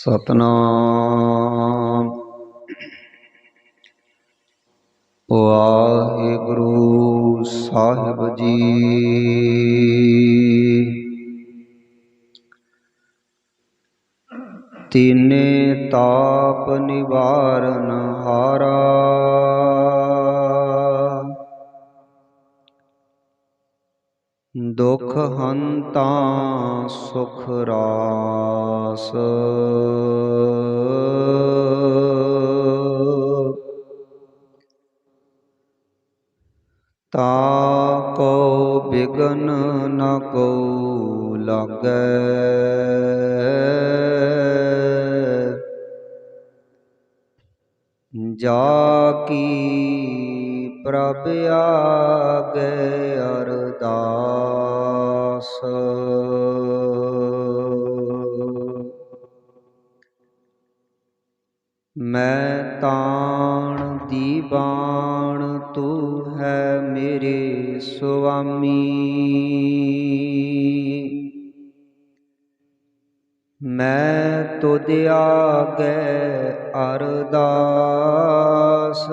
ਸਤਨਾਮ। ਵਾਹਿਗੁਰੂ ਸਾਹਿਬ ਜੀ। ਤੀਨੇ ਤਾਪ ਨਿਵਾਰਨ ਹਾਰਾ। ਦੁਖ ਹੰਤਾ ਸੁਖ ਰਾਸ ਤਾ ਕੋ ਬਿਗਨ ਨ ਕੋ ਲਾਗੈ ਜਾ ਕੀ ਪ੍ਰਭ ਆਗੇ ਅਰਦਾਸ। ਮੈਂ ਤਾਣ ਦੀਵਾਨ ਤੂੰ ਹੈ ਮੇਰੇ ਸੁਆਮੀ। ਮੈਂ ਤੁਧ ਆਗੇ ਅਰਦਾਸ।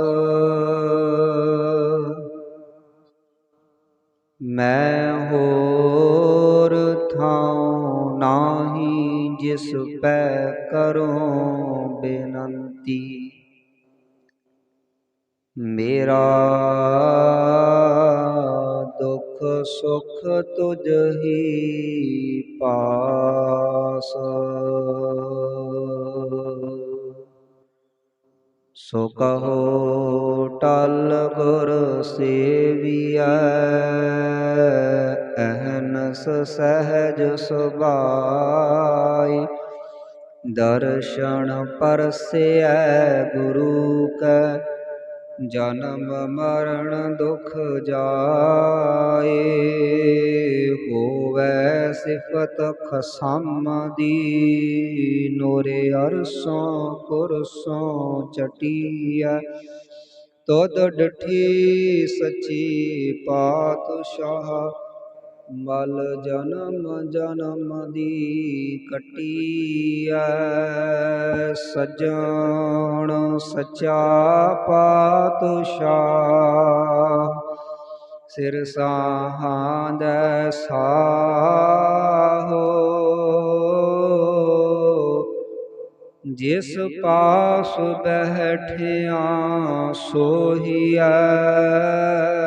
ਮੈਂ ਹੋਰ ਥਾਉ ਨਾਹੀ ਜਿਸ ਪੈ ਕਰੋ ਬੇਨੰਤੀ। ਮੇਰਾ ਦੁੱਖ ਸੁਖ ਤੁਝ ਹੀ ਪਾਸ। ਸੋ ਕਹੋ, ਟਲ ਗੁਰ ਸੇਵੀਐ ਅਹਨਸ ਸਹਿਜ ਸੁਭਾਈ। ਦਰਸ਼ਨ ਪਰਸੈ ਗੁਰੂ ਕੈ, ਜਨਮ ਮਰਨ ਦੁਖ ਜਾਏ। ਹੋਵੈ ਸਿਫਤ ਖਸਮ ਦੀ ਨੋਰੇ ਅਰਸੋਂ ਕੁਰਸੋਂ ਚਟੀਐ। ਤੋਦ ਡਠੀ ਸੱਚੀ ਪਾਤਸ਼ਾਹ ਮਲ ਜਨਮ ਜਨਮ ਦੀ ਕਟੀਐ ਸਜਣ ਸਚਾ ਪਾਤਸ਼ਾਹ। ਸਿਰ ਸਾਹਾਂਦੈ ਸਾਹੋ ਜਿਸ ਪਾਸ ਬੈਠਿਆ ਸੋਹੀਐ।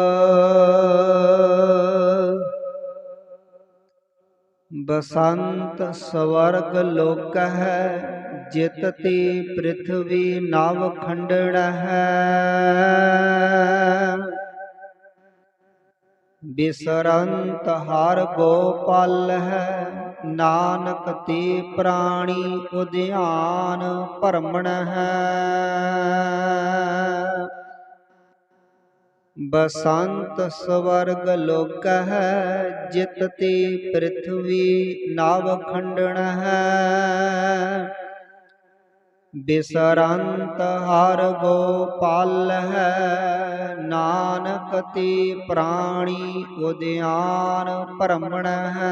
ਬਸੰਤ ਸਵਰਗ ਲੋਕ ਹੈ ਜਿਤ ਤੇ ਪ੍ਰਿਥਵੀ ਨਵ ਖੰਡੜ ਹੈ ਬਿਸਰੰਤ ਹਰ ਗੋਪਾਲ ਹੈ ਨਾਨਕ ਤੇ ਪ੍ਰਾਣੀ ਉਦਿਆਨ ਭਰਮਣ ਹੈ ਬਸੰਤ ਸਵਰਗ ਲੋਕ ਹੈ ਜਿਤ ਤੇ ਪ੍ਰਿਥਵੀ ਨਵ ਖੰਡਣ ਹੈ ਬਿਸਰੰਤ ਹਰ ਗੋਪਾਲ ਹੈ ਨਾਨਕ ਤੇ ਪ੍ਰਾਣੀ ਉਦਿਆਨ ਭਰਮਣ ਹੈ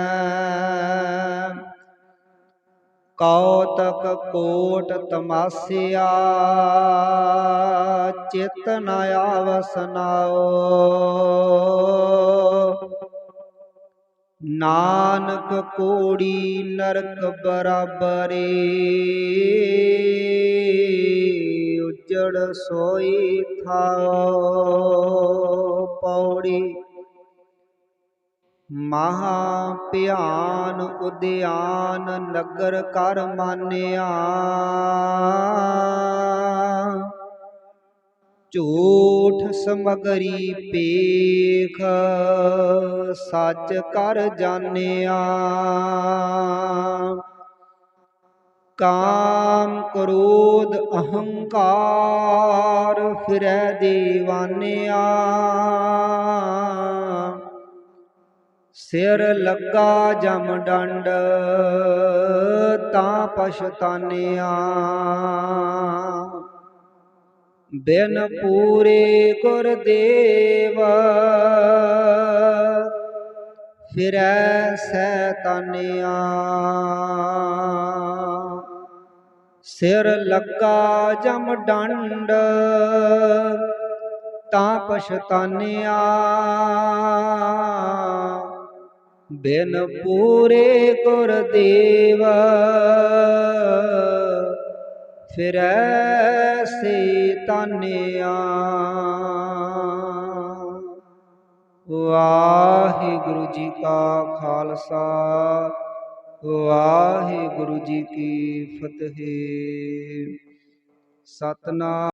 ਕੌਤਕ ਕੋਟ ਤਮਾਸਿਆ ਚਿਤ ਨ ਆਵਸਨਾਓ ਨਾਨਕ ਕੋੜੀ ਨਰਕ ਬਰਾਬਰੇ ਉਜੜ ਸੋਈ ਥਾਓ ਪੌੜੀ ਮਹਾ ਭਿਆਨ ਉਦਿਆਨ ਨਗਰ ਕਰ ਮਾਨਿਆ। ਝੂਠ ਸਮਗਰੀ ਪੇਖ ਸੱਚ ਕਰ ਜਾਣਿਆ। ਕਾਮ ਕ੍ਰੋਧ ਅਹੰਕਾਰ ਫਿਰੈ ਦੀਵਾਨਿਆ। ਸਿਰ ਲੱਗਾ ਜਮ ਡੰਡ, ਤਾਂ ਪਛਤਾਨਿਆ। ਬਿਨ ਪੂਰੇ ਗੁਰਦੇਵ, ਫਿਰੈ ਸੈਤਾਨਿਆ। ਸਿਰ ਲੱਗਾ ਜਮ ਡੰਡ, ਤਾਂ ਪਛਤਾਨਿਆ। ਬਿਨ ਪੂਰੇ ਗੁਰਦੇਵ। ਫਿਰੈ ਸੇ ਤਾਨਿਆ ਵਾਹਿਗੁਰੂ ਜੀ ਕਾ ਖਾਲਸਾ, ਵਾਹਿਗੁਰੂ ਜੀ ਕੀ ਫਤਿਹ। ਸਤਨਾਮ